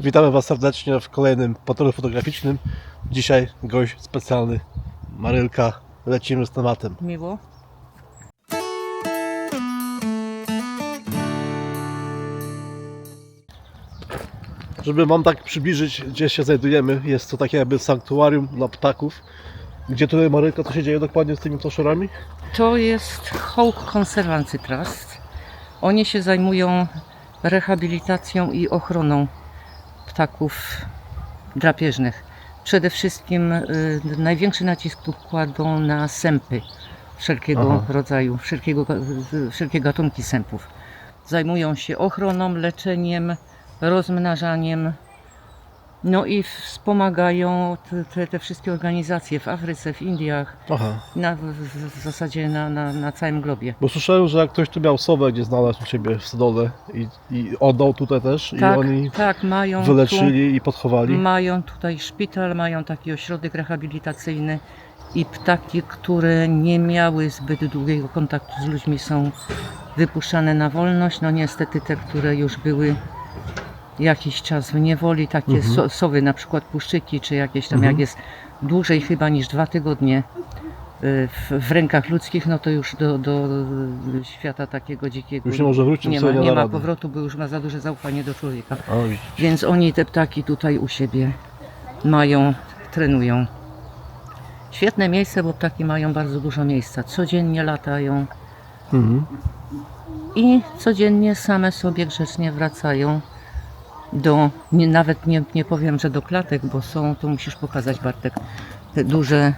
Witamy Was serdecznie w kolejnym patrolu fotograficznym. Dzisiaj gość specjalny, Marylka. Lecimy z tematem. Miło. Żeby Wam tak przybliżyć, gdzie się znajdujemy, jest to takie jakby sanktuarium dla ptaków. Gdzie tutaj Marylka, co się dzieje dokładnie z tymi ptaszorami? To jest Hawk Conservancy Trust. Oni się zajmują rehabilitacją i ochroną ptaków drapieżnych. Przede wszystkim y, największy nacisk tu kładą na sępy wszelkiego Aha. rodzaju, wszelkiego, wszelkie gatunki sępów. Zajmują się ochroną, leczeniem, rozmnażaniem. No i wspomagają te, te, te wszystkie organizacje w Afryce, w Indiach, Aha. na, w, w zasadzie na, na, na całym globie. Bo słyszałem, że jak ktoś tu miał sowę, gdzie znalazł u Ciebie w stodole i, i oddał tutaj też Tak, i oni tak, mają wyleczyli i tu, podchowali. mają tutaj szpital, mają taki ośrodek rehabilitacyjny i ptaki, które nie miały zbyt długiego kontaktu z ludźmi są wypuszczane na wolność. No niestety te, które już były jakiś czas w niewoli, takie Mhm. so, sowy, na przykład puszczyki, czy jakieś tam, Mhm. jak jest dłużej chyba niż dwa tygodnie y, w, w rękach ludzkich, no to już do, do świata takiego dzikiego Już nie może wrócić, nie ma, nie ma powrotu, bo już ma za duże zaufanie do człowieka. Widzisz. Więc oni te ptaki tutaj u siebie mają, trenują. Świetne miejsce, bo ptaki mają bardzo dużo miejsca. Codziennie latają Mhm. i codziennie same sobie grzecznie wracają do, nie, nawet nie, nie powiem, że do klatek, bo są, tu musisz pokazać Bartek, te duże,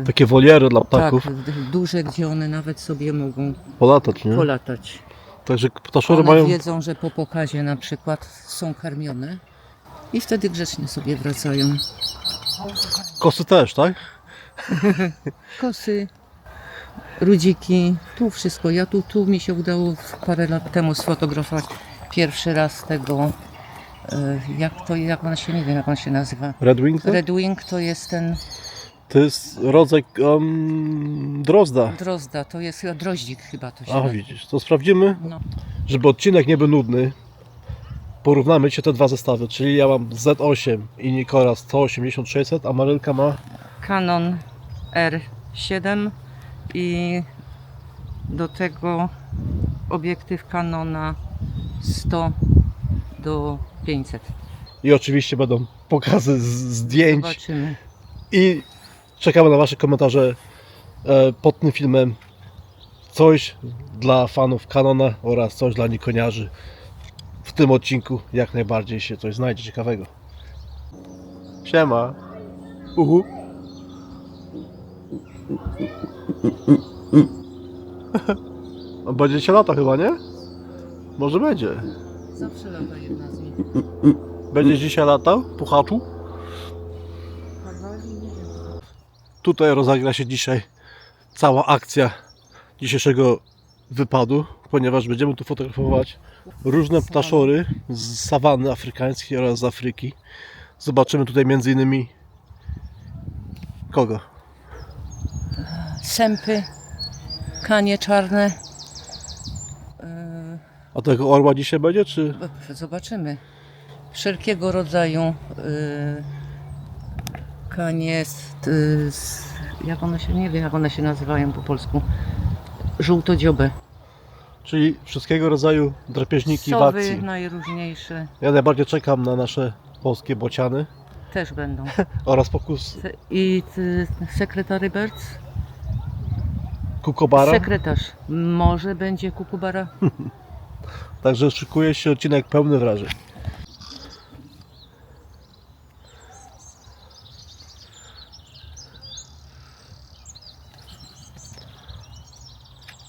y, Takie woliery dla ptaków. tak, d- duże, gdzie one nawet sobie mogą Polatać, nie? polatać. Także ptaszory One mają... wiedzą, że po pokazie na przykład są karmione i wtedy grzecznie sobie wracają. Kosy też, tak? Kosy, rudziki, tu wszystko. Ja tu, tu mi się udało parę lat temu sfotografować pierwszy raz tego, jak to, jak on się, nie wiem jak on się nazywa. Red Wing? tak? Red Wing to jest ten To jest rodzaj um, drozda. drozda, to jest chyba droździk chyba to się A nazywa. widzisz, to sprawdzimy, No. żeby odcinek nie był nudny. Porównamy ci te dwa zestawy, czyli ja mam Z8 i Nikora 180-600, a Marylka ma Canon R7 i do tego obiektyw Canona 100 do 500. i oczywiście będą pokazy z zdjęć Zobaczymy. i czekamy na wasze komentarze e, pod tym filmem. Coś dla fanów Canona oraz coś dla Nikoniarzy. W tym odcinku jak najbardziej się coś znajdzie ciekawego. Siema. Uhu. Będzie się lata chyba, nie? Może będzie. Zawsze lata jedna z nich. Będziesz dzisiaj latał, puchaczu? Tutaj rozegra się dzisiaj cała akcja dzisiejszego wypadu, ponieważ będziemy tu fotografować różne ptaszory z sawanny afrykańskiej oraz z Afryki. Zobaczymy tutaj między innymi kogo? Sępy, kanie czarne. A tego orła dzisiaj będzie, czy zobaczymy. Wszelkiego rodzaju yy, kanie, yy, z, jak one się, nie wiem jak one się nazywają po polsku. Żółtodziobe. czyli wszystkiego rodzaju drapieżniki w Sowy akcji. najróżniejsze Ja najbardziej czekam na nasze polskie bociany też będą. oraz pokus Se- I ty, sekretary kukobara. Sekretarz. Może będzie kukubara? Także szykuje się odcinek pełny wrażeń.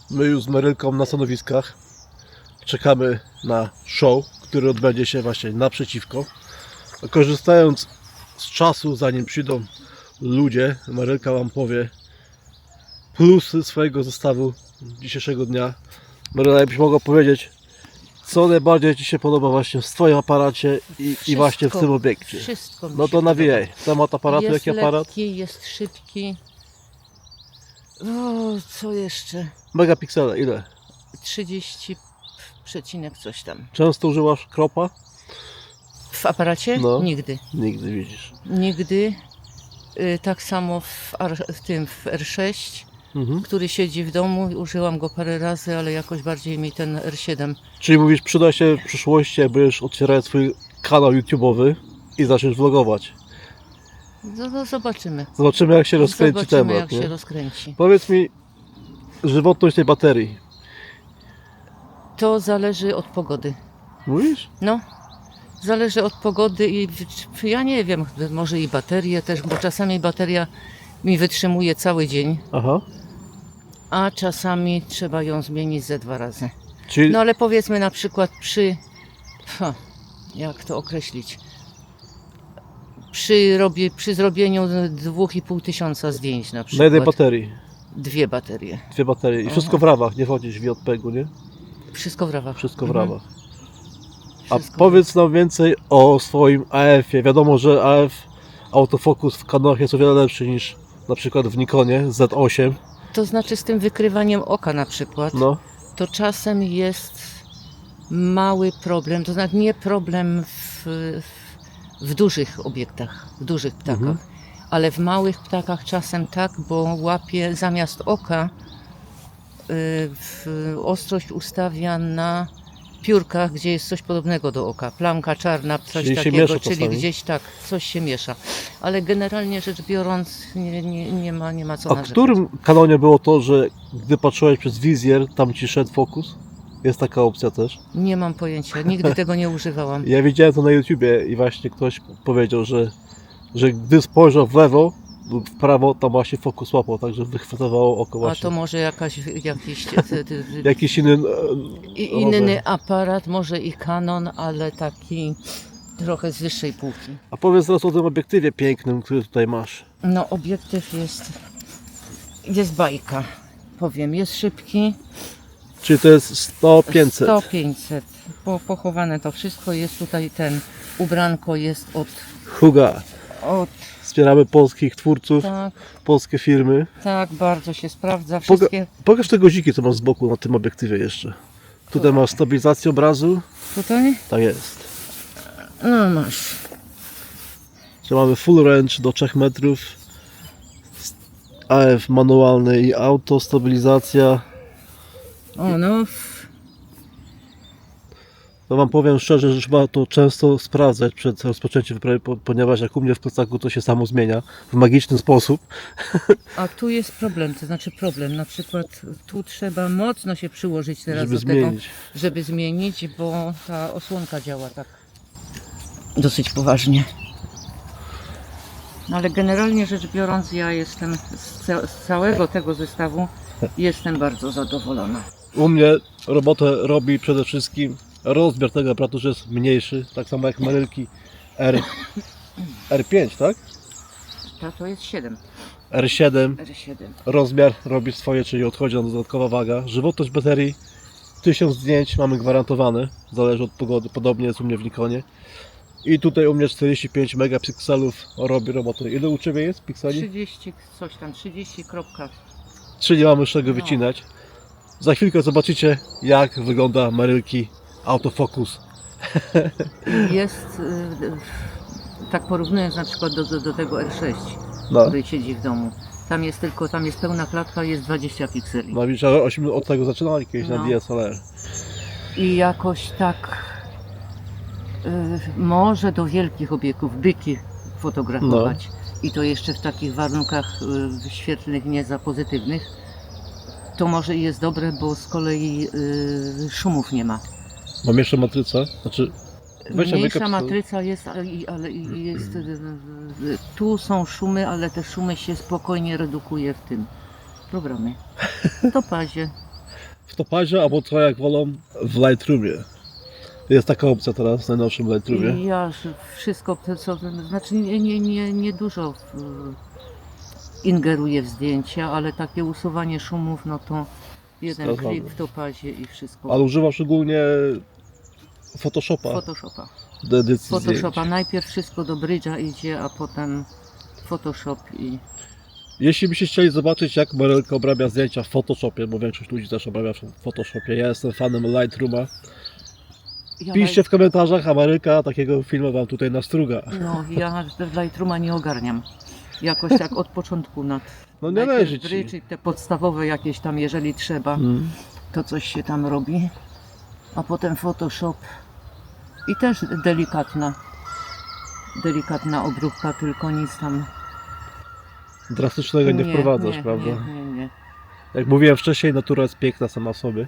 My już z Marylką na stanowiskach czekamy na show, który odbędzie się właśnie naprzeciwko. Korzystając z czasu, zanim przyjdą ludzie, Marylka Wam powie plusy swojego zestawu dzisiejszego dnia. Maryla, jakbyś mogła powiedzieć, co najbardziej Ci się podoba właśnie w Twoim aparacie i, i właśnie w tym obiekcie? Wszystko mi No się to nawijaj. Temat podoba. aparatu, jest jaki aparat? lekki, jest szybki. O, co jeszcze? Megapiksele, ile? 30 przecinek coś tam. Często używasz kropa? W aparacie? No. Nigdy. Nigdy widzisz. Nigdy. Y, Tak samo w, R, w tym w R6, Mhm. który siedzi w domu. Użyłam go parę razy, ale jakoś bardziej mi ten R7. Czyli mówisz, przyda się w przyszłości, jak będziesz otwierać swój kanał YouTube'owy i zaczniesz vlogować. No, no zobaczymy. Zobaczymy, jak się rozkręci zobaczymy, temat. jak nie? się rozkręci. Powiedz mi, żywotność tej baterii. To zależy od pogody. Mówisz? No, zależy od pogody i ja nie wiem, może i baterie też, bo czasami bateria mi wytrzymuje cały dzień, Aha. A czasami trzeba ją zmienić ze dwa razy. Czyli No ale powiedzmy na przykład przy. Ha, jak to określić? Przy, robię, przy zrobieniu 2,5 tysiąca zdjęć na na przykład. jednej baterii. Dwie baterie. Dwie baterie. I wszystko w rawach, nie chodzisz w JPEG-u, nie? Wszystko w rawach. Wszystko w Mhm. rawach. A Wszystko. powiedz nam więcej o swoim AF-ie. Wiadomo, że AF autofokus w Canonach jest o wiele lepszy niż na przykład w Nikonie Z8. To znaczy z tym wykrywaniem oka na przykład. No, to czasem jest mały problem, to znaczy nie problem w, w, w dużych obiektach, w dużych ptakach, Mhm. ale w małych ptakach czasem tak, bo łapie zamiast oka y, w, ostrość ustawia na piórkach, gdzie jest coś podobnego do oka, plamka czarna, coś Czyli się takiego, miesza czyli czasami. gdzieś tak, coś się miesza. Ale generalnie rzecz biorąc nie, nie, nie, ma, nie ma co a w narzekać. którym kanonie było to, że gdy patrzyłeś przez wizjer, tam ci szedł fokus? Jest taka opcja też. Nie mam pojęcia, nigdy tego nie używałam. Ja widziałem to na YouTubie i właśnie ktoś powiedział, że, że gdy spojrzał w lewo w prawo, tam właśnie fokus łapał, także wychwytywało oko A właśnie. to może jakaś, jakiś ty, ty, ty, Jakiś inny... e, i- inny aparat, może i Canon, ale taki trochę z wyższej półki. A powiedz teraz o tym obiektywie pięknym, który tutaj masz. No obiektyw jest, jest bajka, powiem, jest szybki. Czyli to jest 100 500. 100, 500. Po, pochowane to wszystko jest tutaj ten ubranko jest od, Huga. od Wspieramy polskich twórców, tak, polskie firmy. tak, bardzo się sprawdza. Poga- Wszystkie Pokaż te guziki, co masz z boku na tym obiektywie jeszcze. Tutaj masz stabilizację obrazu. tutaj, Tak jest. no masz. Że mamy full range do 3 metrów. AF manualny i auto, stabilizacja. O no, No wam powiem szczerze, że trzeba to często sprawdzać przed rozpoczęciem wyprawy, po- ponieważ jak u mnie w plecaku to się samo zmienia w magiczny sposób. A tu jest problem, to znaczy problem. Na przykład tu trzeba mocno się przyłożyć teraz Żeby do zmienić. tego, żeby zmienić, bo ta osłonka działa tak dosyć poważnie. No ale generalnie rzecz biorąc, ja jestem z całego tego zestawu jestem bardzo zadowolona. U mnie robotę robi przede wszystkim rozmiar tego aparatu, jest mniejszy, tak samo jak Marylki R, R5, tak? Ta to jest 7, R7 R7. rozmiar robi swoje, czyli odchodzi nam dodatkowa waga. Żywotność baterii 1000 zdjęć mamy gwarantowane, zależy od pogody, podobnie jest u mnie w Nikonie. I tutaj u mnie 45 megapikselów robi robotę. Ile u Ciebie jest pikseli? 30, coś tam, 30 kropka. Czyli mamy z czego No. wycinać. Za chwilkę zobaczycie jak wygląda Marylki autofocus. Jest, y, tak porównując na przykład do, do, do tego R6. No, który siedzi w domu. Tam jest tylko, tam jest pełna klatka, jest 20 pikseli. no widzisz, ale ośmy od tego zaczynali kiedyś na No. DSLR. I jakoś tak y, może do wielkich obiektów byki fotografować. I to jeszcze w takich warunkach y, świetlnych, nie za pozytywnych. To może i jest dobre, bo z kolei y, szumów nie ma. Mam jeszcze matrycę, znaczy weź Mniejsza matryca jest, ale, i- ale i jest, y, y, y, tu są szumy, ale te szumy się spokojnie redukuje w tym programie. To pazie. w topazie, albo co jak wolą w Lightroomie. Jest taka opcja teraz w najnowszym Lightroomie. I ja ż- wszystko, to co, znaczy nie, nie, nie, nie dużo w, ingeruję w zdjęcia, ale takie usuwanie szumów, no to jeden Zgadzamy. klik w topazie i wszystko. Ale używam szczególnie Photoshopa Photoshopa. do edycji Photoshopa. zdjęć. Najpierw wszystko do brydża idzie, a potem Photoshop i Jeśli byście chcieli zobaczyć jak Marylka obrabia zdjęcia w Photoshopie, bo większość ludzi też obrabia w Photoshopie, ja jestem fanem Lightrooma, Ja Piszcie w komentarzach, Ameryka takiego filmu wam tutaj nastruga. No, ja w Lightrooma nie ogarniam. Jakoś tak od początku nad. No nie najpierw leży ci. Te podstawowe jakieś tam, jeżeli trzeba, Mm. to coś się tam robi. A potem Photoshop. I też delikatna. Delikatna obróbka, tylko nic tam. Drastycznego nie, wprowadzasz, nie, prawda? Nie, nie, nie. Jak mówiłem wcześniej, natura jest piękna sama w sobie.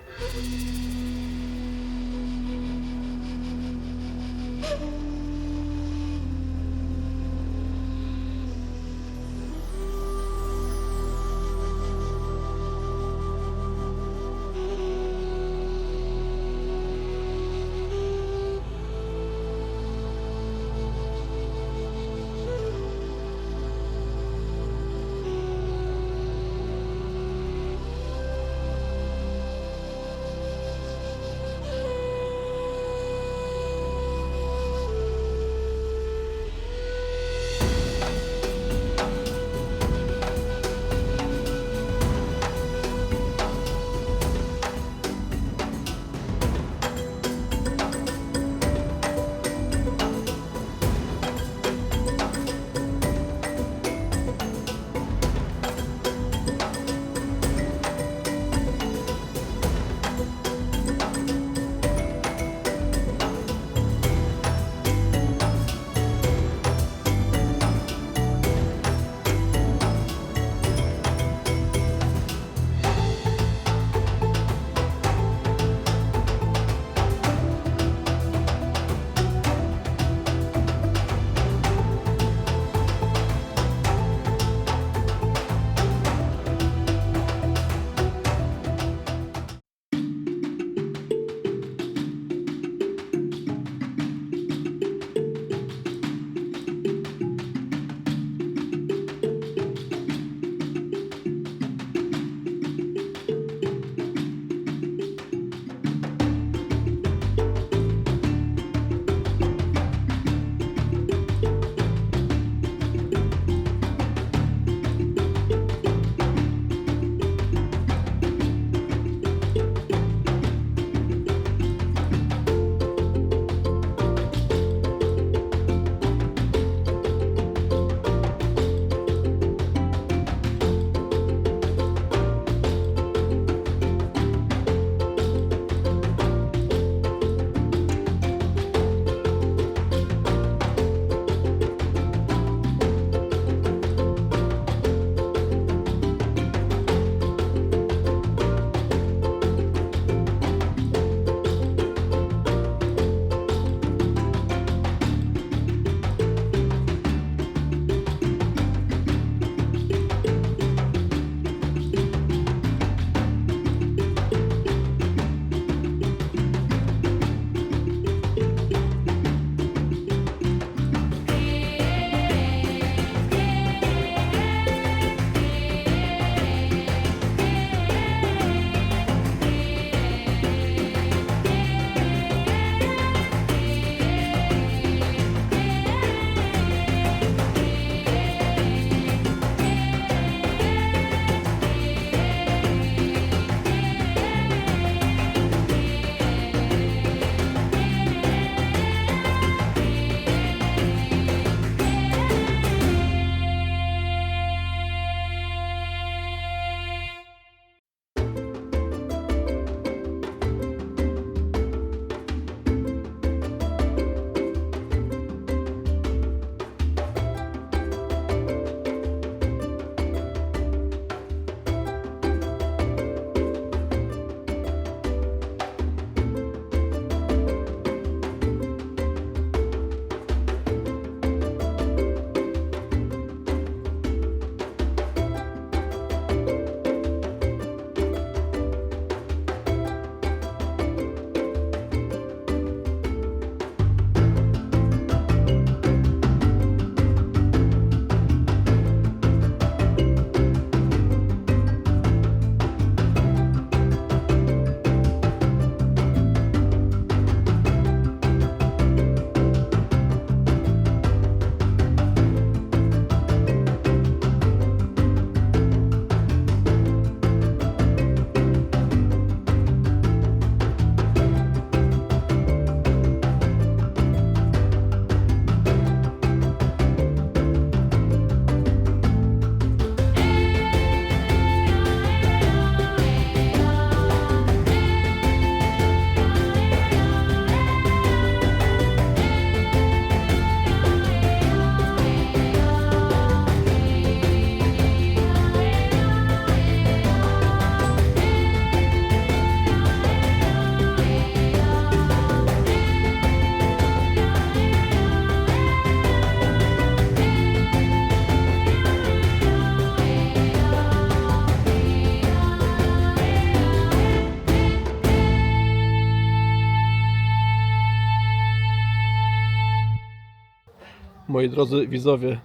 Moi drodzy widzowie,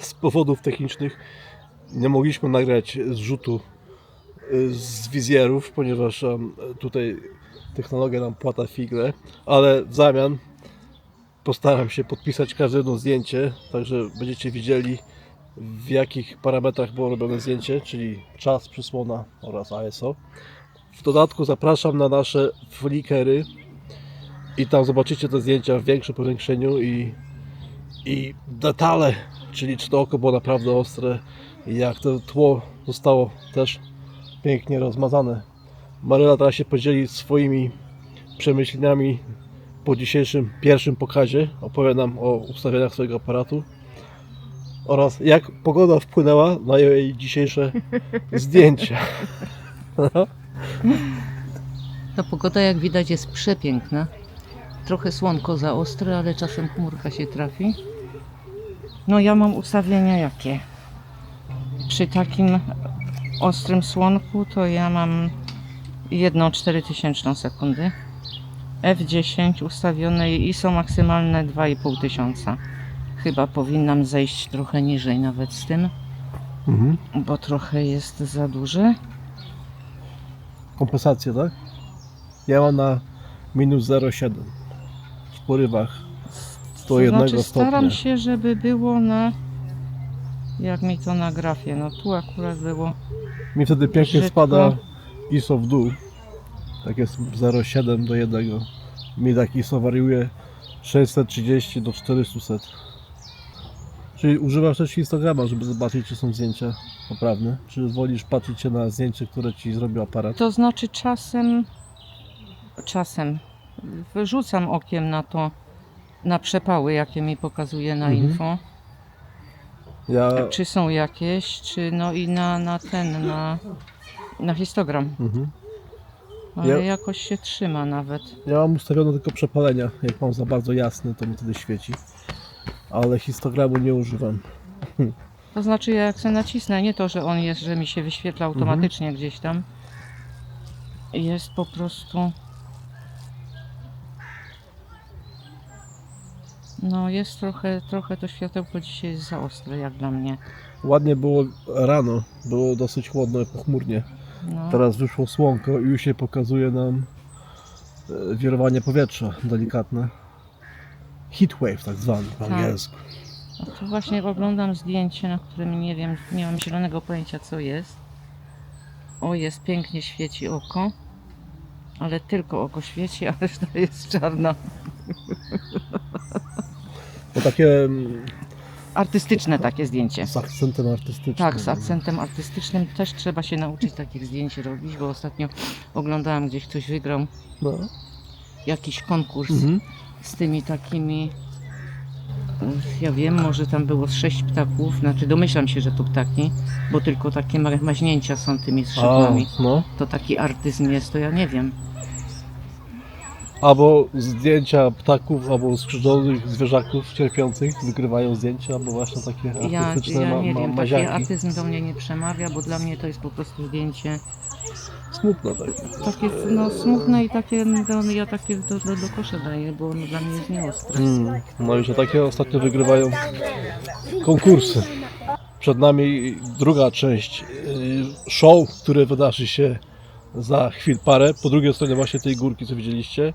z powodów technicznych nie mogliśmy nagrać zrzutu y, z wizjerów, ponieważ tutaj technologia nam płata figle, ale w zamian postaram się podpisać każde jedno zdjęcie, także będziecie widzieli w jakich parametrach było robione zdjęcie, czyli czas, przysłona oraz ISO. W dodatku zapraszam na nasze flickery i tam zobaczycie te zdjęcia w większym powiększeniu i, i detale, czyli czy to oko było naprawdę ostre i jak to tło zostało też pięknie rozmazane. Maryla teraz się podzieli swoimi przemyśleniami po dzisiejszym pierwszym pokazie. Opowie nam o ustawieniach swojego aparatu oraz jak pogoda wpłynęła na jej dzisiejsze zdjęcia. Ta pogoda, jak widać, jest przepiękna. Trochę słonko za ostre, ale czasem chmurka się trafi. No ja mam ustawienia jakie? Przy takim ostrym słonku to ja mam jedną 4000 sekundy. F10 ustawione i ISO maksymalne 2,5 tysiąca. Chyba powinnam zejść trochę niżej nawet z tym, Mhm. bo trochę jest za duże. Kompensację, tak? Ja mam na minus 0,7 w porywach do jednego znaczy, stopnia. staram się, żeby było na. Jak mi to na grafie. No tu akurat było. Mi wtedy pięknie Brzydko. spada ISO w dół. Tak jest 0,7 do 1. Mi tak ISO wariuje 630 do 400. Czyli używasz też Instagrama, żeby zobaczyć, czy są zdjęcia poprawne? Czy wolisz patrzeć się na zdjęcie, które ci zrobił aparat? To znaczy czasem. Czasem wyrzucam okiem na to. Na przepały, jakie mi pokazuje na Mhm. info. Ja, Czy są jakieś, czy no i na, na ten, na, na histogram. mhm. Ale Ja- jakoś się trzyma nawet. ja mam ustawione tylko przepalenia. Jak mam za bardzo jasny, to mi wtedy świeci. Ale histogramu nie używam. To znaczy, ja jak sobie nacisnę, nie to, że on jest, że mi się wyświetla automatycznie gdzieś tam. Jest po prostu. No, jest trochę, trochę to światełko dzisiaj jest za ostre, jak dla mnie. Ładnie było rano, było dosyć chłodno i pochmurnie. No, Teraz wyszło słonko i już się pokazuje nam e, wirowanie powietrza delikatne. Heatwave tak zwany po Tak. angielsku. no to właśnie oglądam zdjęcie, na którym nie wiem, nie mam zielonego pojęcia, co jest. O, jest pięknie świeci oko. Ale tylko oko świeci, a reszta jest czarna. To takie mm, Artystyczne takie zdjęcie. z akcentem artystycznym. Tak, z akcentem artystycznym też trzeba się nauczyć takich zdjęć robić, bo ostatnio oglądałam gdzieś ktoś wygrał No. jakiś konkurs Mhm. z tymi takimi. Ja wiem, może tam było z sześć ptaków, znaczy domyślam się, że to ptaki, bo tylko takie ma- maźnięcia są tymi A, skrzydłami. no. To taki artyzm jest, to ja nie wiem. Albo zdjęcia ptaków, albo skrzydłowych zwierzaków cierpiących wygrywają zdjęcia, albo właśnie takie Ja, artystyczne ja ma, nie ma, wiem, taki artyzm do mnie nie przemawia, bo dla mnie to jest po prostu zdjęcie Smutne tak. takie no, smutne i takie, no, ja takie do, do, do kosza daję, bo ono dla mnie jest nieostre. Mm. No i że takie ostatnio wygrywają konkursy. Przed nami druga część y, show, które wydarzy się za chwil parę. Po drugiej stronie właśnie tej górki, co widzieliście.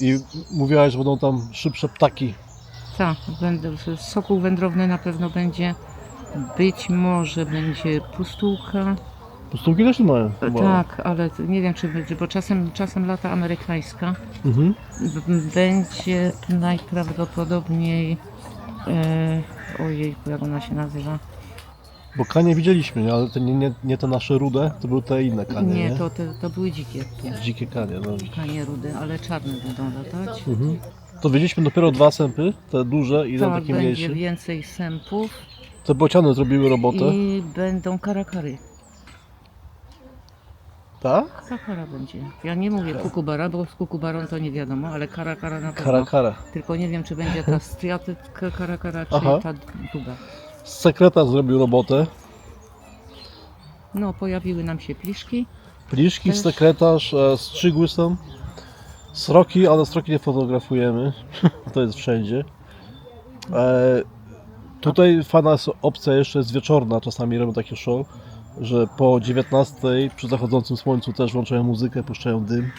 I mówiłaś, że będą tam szybsze ptaki. Tak, będę, sokół wędrowny na pewno będzie. Być może będzie pustułka. Pustułki też nie mają. chyba. Tak, ale nie wiem czy będzie, bo czasem, czasem lata amerykańska. Mhm. B- Będzie najprawdopodobniej. E, ojej, jak ona się nazywa? Bo kanie widzieliśmy, nie? ale to nie, nie, nie te nasze rude, to były te inne kanie. Nie, Nie, to, te, to były dzikie. Dzikie kanie. No. Kanie rude, ale czarne będą latać. Mhm. To widzieliśmy dopiero dwa sępy, te duże i ten Tak, taki będzie mniejszy. więcej sępów Te bociany zrobiły robotę. i będą karakary. Tak? Karakara będzie. Ja nie mówię kukubara, bo z kukubarą to nie wiadomo, ale karakara na pewno. Kara, kara. Tylko nie wiem, czy będzie ta striatytka karakara, czy Aha. ta długa. Sekretarz zrobił robotę. No, pojawiły nam się pliszki. Pliszki, Też. sekretarz, e, strzygły są. Sroki, ale sroki nie fotografujemy. to jest wszędzie. E, tutaj fajna jest opcja jeszcze jest wieczorna, czasami robią takie show, że po 19 przy zachodzącym słońcu też włączają muzykę, puszczają dym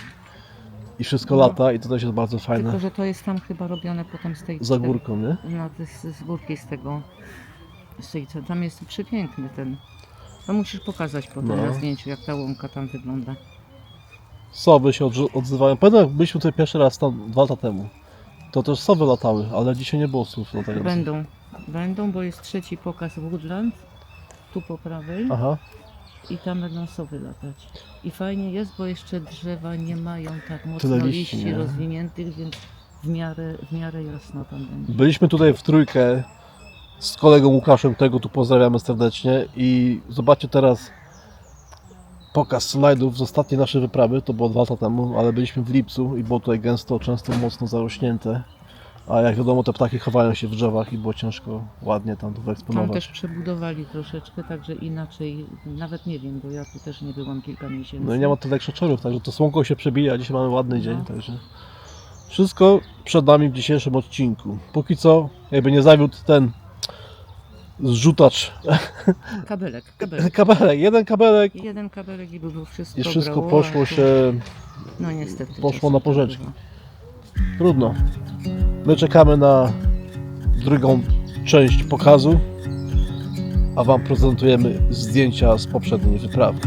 i wszystko No. lata i to też jest bardzo Tylko, fajne. że to jest tam chyba robione potem z tej... Za górką, nie? No, to jest z górki z tego... Co- tam jest przepiękny ten... No musisz pokazać potem No. na zdjęciu, jak ta łąka tam wygląda. Sowy się odrzu- odzywają. Pamiętam jak byliśmy tutaj pierwszy raz tam dwa lata temu. To też sowy latały, ale dzisiaj nie było słów latających. Będą, będą, bo jest trzeci pokaz Woodland, tu po prawej Aha. i tam będą sowy latać. I fajnie jest, bo jeszcze drzewa nie mają tak mocno liści, liści nie? rozwiniętych, więc w miarę, w miarę jasno tam będzie. Byliśmy tutaj w trójkę z kolegą Łukaszem, którego tu pozdrawiamy serdecznie i zobaczcie teraz pokaz slajdów z ostatniej naszej wyprawy, to było dwa lata temu, ale byliśmy w lipcu i było tutaj gęsto, często mocno zarośnięte. A jak wiadomo, te ptaki chowają się w drzewach i było ciężko ładnie tam to Tam wyeksponować. też przebudowali troszeczkę, także inaczej, nawet nie wiem, bo ja tu też nie byłam kilka miesięcy. No i nie ma tyle krzaczorów, także to słonko się przebija, dzisiaj mamy ładny dzień, No. także wszystko przed nami w dzisiejszym odcinku. Póki co, jakby nie zawiódł ten zrzutacz, Kabelek, kabelek. kabelek, jeden kabelek Jeden kabelek i by było wszystko i wszystko grało, poszło się No niestety. poszło na porzeczki. trudno. My czekamy na drugą część pokazu, a Wam prezentujemy zdjęcia z poprzedniej wyprawy.